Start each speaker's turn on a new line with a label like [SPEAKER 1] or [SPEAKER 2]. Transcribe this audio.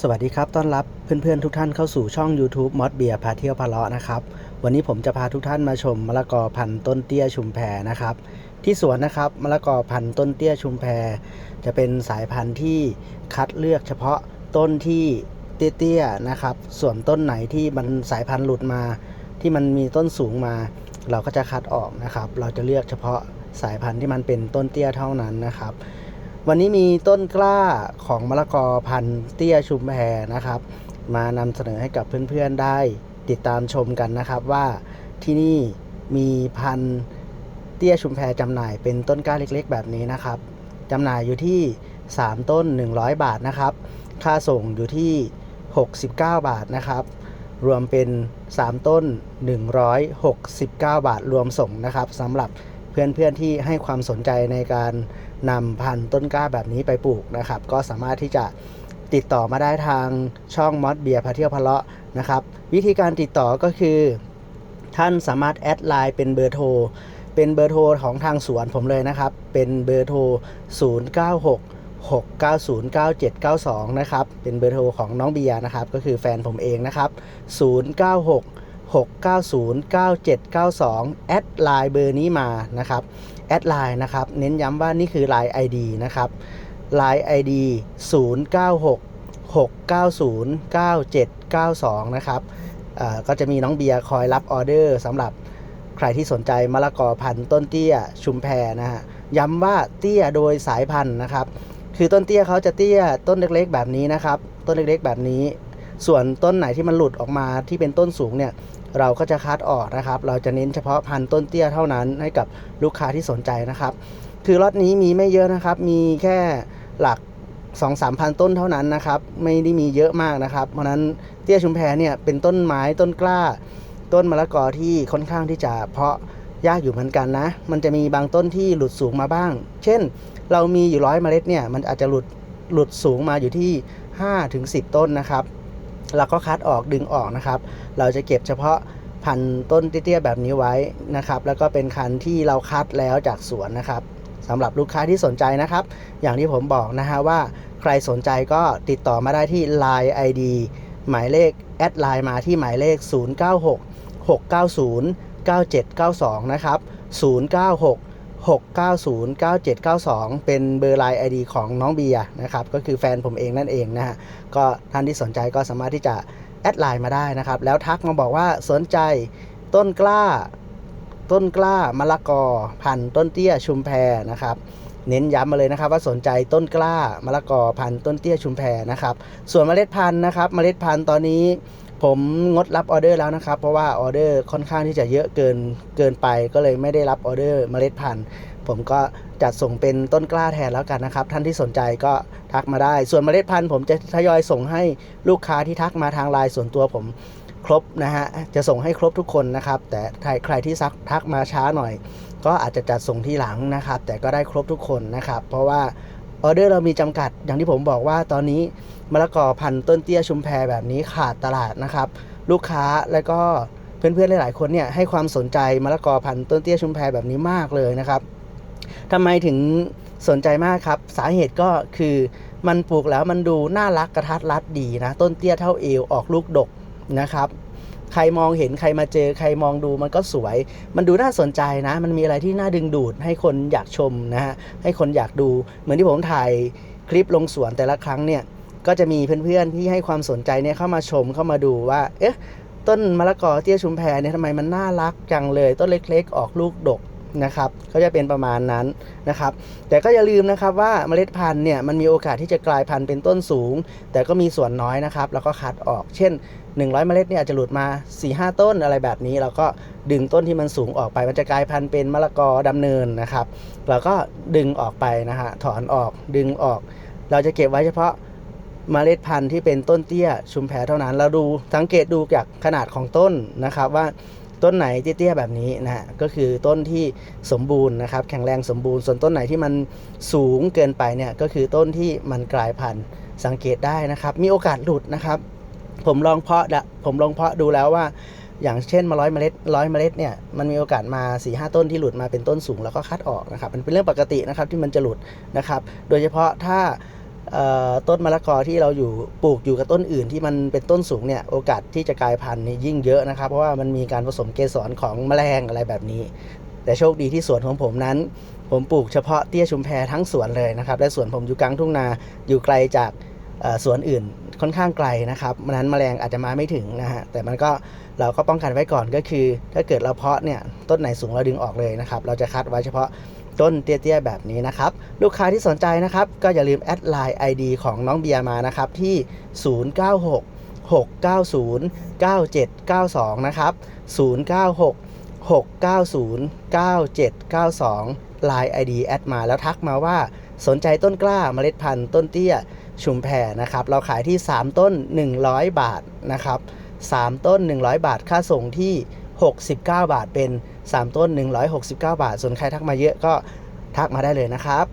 [SPEAKER 1] สวัสดีครับ ต้อนรับเพื่อนๆทุกท่านเข้าสู่ช่อง YouTube มอดเบียพาเที่ยวพาเลาะนะครับ วันนี้ผมจะพาทุกท่านมาชมมะละกอพันธุ์ต้นเตี้ยชุมแพนะครับ ที่สวนนะครับมะละกอพันธุ์ต้นเตี้ยชุมแพ จะเป็นสายพันธุ์ที่คัดเลือกเฉพาะต้นที่เตี้ยๆนะครับ ส่วนต้นไหนที่มันสายพันธุ์หลุดมา ที่มันมีต้นสูงมา เราก็จะคัดออกนะครับ เราจะเลือกเฉพาะสายพันธุ์ที่มันเป็นต้นเตี้ยเท่านั้นนะครับ วันนี้มีต้นกล้าของมะละกอพันธุ์เตี้ยชุมแพนะครับ มานำเสนอให้กับเพื่อนๆได้ติดตามชมกันนะครับว่าที่นี่มีพันธุ์เตี้ยชุมแพจำหน่ายเป็นต้นกล้าเล็กๆ แบบนี้นะครับจำหน่ายอยู่ที่ 3 ต้น 100 บาทนะครับ ค่าส่งอยู่ที่ 69 บาทนะครับ รวมเป็น 3 ต้น 169 บาทรวมส่งนะครับสำหรับ เพื่อนๆที่ให้ความสนใจในการนำพันธุ์ต้นกล้าแบบนี้ไปปลูกนะครับ ก็สามารถที่จะติดต่อมาได้ทางช่องมอสเบียร์พาเที่ยวพะเลาะนะครับ วิธีการติดต่อก็คือ ท่านสามารถแอดไลน์เป็นเบอร์โทรเป็นเบอร์โทรของทางสวนผมเลยนะครับ เป็นเบอร์โทร 096 6909792 นะครับ เป็นเบอร์โทรของน้องเบียร์นะครับ ก็คือแฟนผมเองนะครับ 096 6909792 แอดไลน์เบอร์นี้มานะครับแอดไลน์นะครับ เน้นย้ำว่านี่คือไลน์ ID นะครับ Line ID 096 690 9792 นะครับเอ่อก็จะมีน้องเบียร์คอยรับออเดอร์สำหรับใครที่สนใจมะละกอพันธุ์ต้นเตี้ยชุมแพนะฮะย้ำว่าเตี้ยโดยสายพันธุ์นะครับ คือต้นเตี้ยเขาจะเตี้ยต้นเล็กๆแบบนี้นะครับ ต้นเล็กๆแบบนี้ ส่วนต้นไหนที่มันหลุดออกมาที่เป็นต้นสูงเนี่ย เราก็จะคัดออกนะครับ เราจะเน้นเฉพาะพันธุ์ต้นเตี้ยเท่านั้นให้กับลูกค้าที่สนใจนะครับ คือล็อตนี้มีไม่เยอะนะครับ มีแค่หลัก2 3พันต้นเท่านั้นนะครับ ไม่ได้มีเยอะมากนะครับ เพราะนั้นเตี้ยชุมแพเนี่ยเป็นต้นไม้ต้นกล้า ต้นมะละกอที่ค่อนข้างที่จะเพาะยากอยู่เหมือนกันนะ มันจะมีบางต้นที่หลุดสูงมาบ้าง เช่น เรามีอยู่ร้อยเมล็ดเนี่ย มันอาจจะหลุดหลุดสูงมาอยู่ที่5ถึง10 ต้นนะครับ เราก็คัดออกดึงออกนะครับ เราจะเก็บเฉพาะพันต้นเตี้ยๆแบบนี้ไว้นะครับ แล้วก็เป็นคันที่เราคัดแล้วจากสวนนะครับสำหรับลูกค้าที่สนใจนะครับ อย่างที่ผมบอกนะฮะว่าใครสนใจก็ติดต่อมาได้ที่ Line ID หมายเลขแอดไลน์มาที่หมายเลข 096 690 9792 นะครับ 096 690 9792 เป็นเบอร์ไลน์ ID ของน้องเบียนะครับก็คือแฟนผมเองนั่นเองนะฮะก็ท่านที่สนใจก็สามารถที่จะแอดไลน์มาได้นะครับ แล้วทักมาบอกว่าสนใจต้นกล้า ต้นกล้ามะละกอ พันต้นเตี้ยชุมแพนะครับเน้นย้ำมาเลยนะครับ ว่าสนใจต้นกล้ามะละกอพันต้นเตี้ยชุมแพนะครับ ส่วนเมล็ดพันธุ์นะครับ เมล็ดพันธุ์ตอนนี้ ผมงดรับออเดอร์แล้วนะครับ เพราะว่าออเดอร์ค่อนข้างที่จะเยอะเกินเกินไป ก็เลยไม่ได้รับออเดอร์เมล็ดพันธุ์ผมก็จัดส่งเป็นต้นกล้าแทนแล้วกันนะครับ ท่านที่สนใจก็ทักมาได้ ส่วนเมล็ดพันธุ์ผมจะทยอยส่งให้ลูกค้าที่ทักมาทางไลน์ส่วนตัวผมครบนะฮะจะส่งให้ครบทุกคนนะครับ แต่ใครที่ซักทักมาช้าหน่อย ก็อาจจะจัดส่งที่หลังนะครับ แต่ก็ได้ครบทุกคนนะครับ เพราะว่า ออเดอร์เรามีจำกัด อย่างที่ผมบอกว่าตอนนี้มะละกอพันต้นเตี้ยชุมแพแบบนี้ขาดตลาดนะครับ ลูกค้าและก็เพื่อนๆหลายๆคนเนี่ยให้ความสนใจมะละกอพันต้นเตี้ยชุมแพแบบนี้มากเลยนะครับทำไมถึงสนใจมากครับ สาเหตุก็คือมันปลูกแล้วมันดูน่ารักกระทัดรัดดีนะ ต้นเตี้ยเท่าเอวออกลูกดกนะครับ ใครมองเห็นใครมาเจอใครมองดูมันก็สวย มันดูน่าสนใจนะ มันมีอะไรที่น่าดึงดูดให้คนอยากชมนะฮะให้คนอยากดู เหมือนที่ผมถ่ายคลิปลงสวนแต่ละครั้งเนี่ยก็จะมีเพื่อนๆที่ให้ความสนใจเนี่ยเข้ามาชมเข้ามาดูว่าเอ๊ะต้นมะละกอเตี้ยชุมแพเนี่ยทำไมมันน่ารักจังเลย ต้นเล็กๆ ออกลูกดก นะครับก็จะเป็นประมาณนั้นนะครับแต่ก็อย่าลืมนะครับว่าเมล็ดพันธุ์เนี่ยมันมีโอกาสที่จะกลายพันธุ์เป็นต้นสูง แต่ก็มีส่วนน้อยนะครับแล้วก็คัดออก เช่น 100 เมล็ดเนี่ยอาจจะหลุดมา 4-5 ต้นอะไรแบบนี้เราก็ดึงต้นที่มันสูงออกไป มันจะกลายพันธุ์เป็นมะละกอดำเนินนะครับเราก็ดึงออกไปนะฮะถอนออกดึงออก เราจะเก็บไว้เฉพาะเมล็ดพันธุ์ที่เป็นต้นเตี้ยชุมแพเท่านั้น เราดูสังเกตดูจากขนาดของต้นนะครับว่า ต้นไหนเตี้ยๆแบบนี้นะฮะก็คือต้นที่สมบูรณ์นะครับแข็งแรงสมบูรณ์ ส่วนต้นไหนที่มันสูงเกินไปเนี่ยก็คือต้นที่มันกลายพันธุ์สังเกตได้นะครับ มีโอกาสหลุดนะครับ ผมลองเพาะดะผมลองเพาะดูแล้วว่า อย่างเช่นมาร้อยเมล็ดร้อยเมล็ดเนี่ยมันมีโอกาสมา4ีหต้นที่หลุดมาเป็นต้นสูงแล้วก็คัดออกนะครับมันเป็นเรื่องปกตินะครับที่มันจะหลุดนะครับ โดยเฉพาะถ้า ต้นมะละกอที่เราอยู่ปลูกอยู่กับต้นอื่นที่มันเป็นต้นสูงเนี่ยโอกาสที่จะกลายพันธุ์นี่ยิ่งเยอะนะครับ เพราะว่ามันมีการผสมเกสรของแมลงอะไรแบบนี้ แต่โชคดีที่สวนของผมนั้น ผมปลูกเฉพาะเตี้ยชุมแพทั้งสวนเลยนะครับและสวนผมอยู่กลางทุ่งนาอยู่ไกลจากสวนอื่นค่อนข้างไกลนะครับนั้นแมลงอาจจะมาไม่ถึงนะฮะแต่มันก็เราก็ป้องกันไว้ก่อนก็คือ ถ้าเกิดเราเพาะเนี่ยต้นไหนสูงเราดึงออกเลยนะครับ เราจะคัดไว้เฉพาะ ต้นเตี้ยๆแบบนี้นะครับ ลูกค้าที่สนใจนะครับ ก็อย่าลืมแอดไลน์ ID ของน้องเบียร์มานะครับ ที่ 096 690 9792 นะครับ 096 690 9792 Line ID แอดมาแล้วทักมาว่าสนใจต้นกล้าเมล็ดพันธุ์ต้นเตี้ย ชุมแพนะครับ เราขายที่ 3 ต้น 100 บาทนะครับ 3 ต้น 100 บาทค่าส่งที่ 69 บาทเป็น 3 ต้น 169 บาท ส่วนใครทักมาเยอะก็ทักมาได้เลยนะครับ